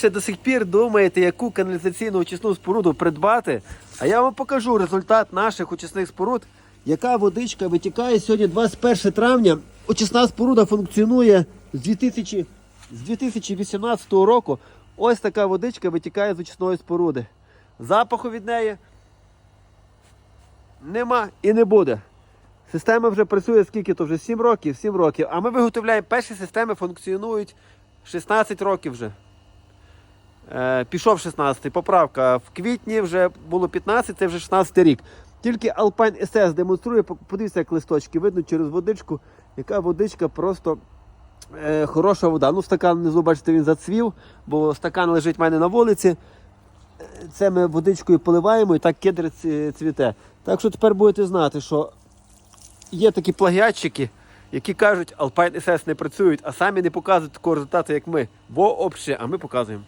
Ще до сих пір думаєте, яку каналізаційну очисну споруду придбати, а я вам покажу результат наших очисних споруд, яка водичка витікає сьогодні 21 травня. Очисна споруда функціонує з 2000, з 2018 року. Ось така водичка витікає з очисної споруди. Запаху від неї нема і не буде. Система вже працює скільки то вже 7 років, 7 років. А ми виготовляємо перші системи, функціонують 16 років вже. Е, пішов 16-й, поправка. В квітні вже було 15, це вже 16 рік. Тільки Alpine SS демонструє, подивіться, як листочки видно через водичку, яка водичка просто е, хороша вода. Ну, стакан внизу, бачите, він зацвів, бо стакан лежить в мене на вулиці. Е, Це ми водичкою поливаємо і так кедр цвіте. Так що тепер будете знати, що є такі плагіатчики, які кажуть, Alpine SS не працюють, а самі не показують такого результату, як ми. Бо обще, а ми показуємо.